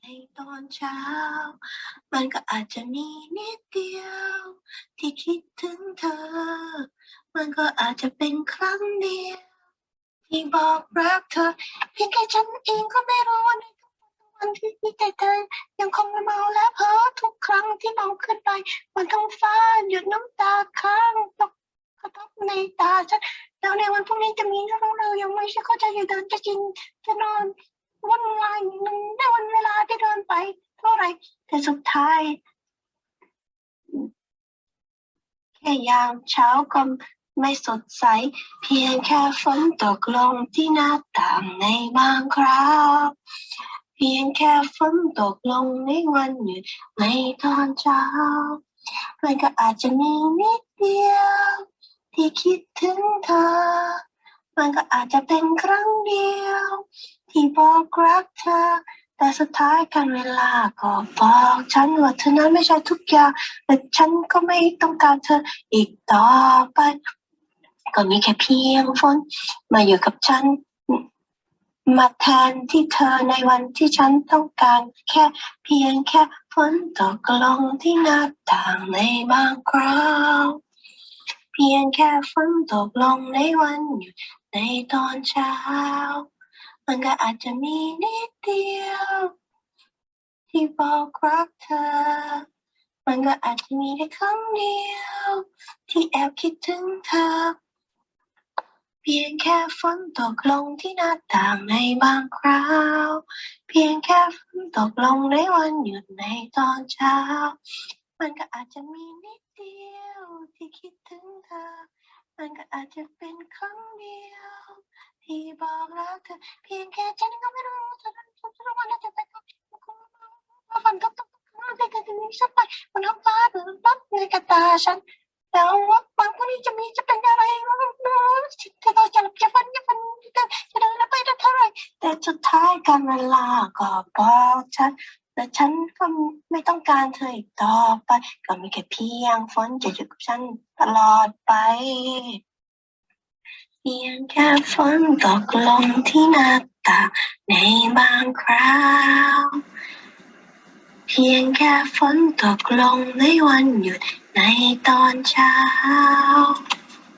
ในตอนเช้า มันก็อาจจะมีนิดเดียว ที่คิดถึงเธอ มันก็อาจจะเป็นครั้งเดียว ที่บอกรักเธอ เพียงแค่ฉันเองก็ไม่รู้ว่าใน ทุกวันที่มีแต่เธอยังคงเมาและเพ้อทุกครั้งที่มองขึ้นไปบนท้องฟ้าหยุดน้ำตาค้างตกกระทบในตาฉันแล้วในวันพรุ่งนี้จะมีเรื่องเรายังไม่ใช่เข้าใจจะเดินจะกินจะนอนวุ่นวายมันได้วันเวลาที่เดินไป เท่าไรแต่สุดท้ายแค่ยามเช้าก็ไม่สดใส เพียงแค่ฝนตกลงที่หน้าต่างในบางคราว เพียงแค่ฝนตกลงในวันหยุดในตอนเช้ามันก็อาจจะมีนิดเดียว ที่คิดถึงเธอ มันก็อาจจะเป็นครั้งเดียว ที่บอกรักเธอ แต่สุดท้ายกันเวลาก็บอกฉันว่าเธอนั้นไม่ใช่ทุกอย่างและฉันก็ไม่ต้องการเธออีกต่อไป ก็มีแค่เพียงฝนมาอยู่กับฉัน มาแทนที่เธอในวันที่ฉันต้องการแค่เพียงแค่ฝนตกลงที่หน้าต่างในบางคราวเพียงแค่ฝนตกลงในวันหยุดในตอนเช้า มันก็อาจจะมีนิดเดียว ที่บอกรักเธอ มันก็อาจจะมีแค่ครั้งเดียว ที่แอบคิดถึงเธอ เพียงแค่ฝนตกลงที่หน้าต่างในบางคราว เพียงแค่ฝนตกลงในวันหยุดในตอนเช้า มันก็อาจจะมีนิดเดียวที่คิดถึงเธอ มันก็อาจจะเป็นครั้งเดียว ที่บอกรักเธอ เพียงแค่ฉันก็ไม่รู้ว่าเธอนั้นจะรู้ว่าน่าจะเป็นคนที่คงมาฝันตกตกตกแต่กันจะมีสักไปบนท้องฟ้าหรือรับในกระตาฉันแล้วว่าวันพรุ่งนี้จะมีจะ แต่สุดท้ายการเวลาก็บอกฉันแต่ฉันก็ไม่ต้องการเธออีกต่อไป ก็มีแค่เพียงฝนจะอยู่กับฉันตลอดไป เพียงแค่ฝนตกลงที่หน้าต่างในบางคราว เพียงแค่ฝนตกลงในวันหยุดในตอนเช้า